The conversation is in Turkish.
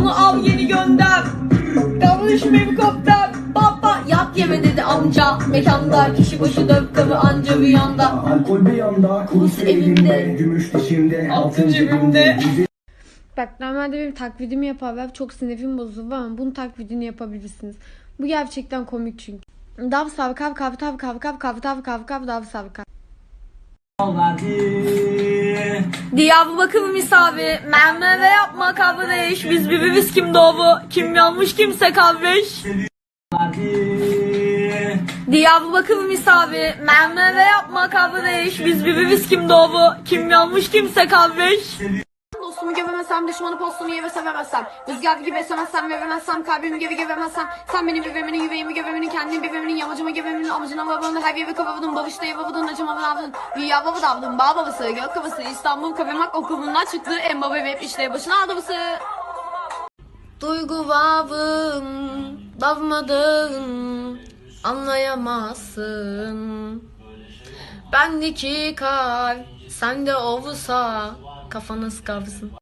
Onu al yeni gönder. Davranış helikopter. Baba yat yeme dedi amca. Mekanda kişi başı dört kabı anca bir yanda. Alkol bir yanda, kurs elimde, elimde, gümüş dişimde, altın cebimde. Bak normalde benim taklidimi yapar ve çok sinirim bozulur ama bunun taklidini yapabilirsiniz. Bu gerçekten komik çünkü. Dav sav kav kav tav kav kav kav tav kav kav dav sav kav. Diyav bakım misavi. Merme ve yapma kardeş. Biz birbiriz kim doğru. Kim yanmış kimse kardeş. Diyav bakım misavi. Merme ve yapma kardeş. Biz birbiriz kim doğru. Kim yanmış kimse kardeş. Dostumu gömemezsem, düşmanı postumu yeve sevemezsem Rüzgar gibi esemezsem, veremezsem Kalbimi geri gevemezsem Sen benim yüreğimin, yüreğimi göbeğimin Kendim birbirimin, yamacıma göbeğimin Amacına varmanın her yeri kavurdun Babışta yavavudun, acıma Dünya baba davdın, bağ babası Gök kafası, İstanbul kavurmak okulundan çıktı En baba web işleri başına adabısı Duygu vavın, davmadın Anlayamazsın Bendeki kalp sende olsa kafanız kavsın.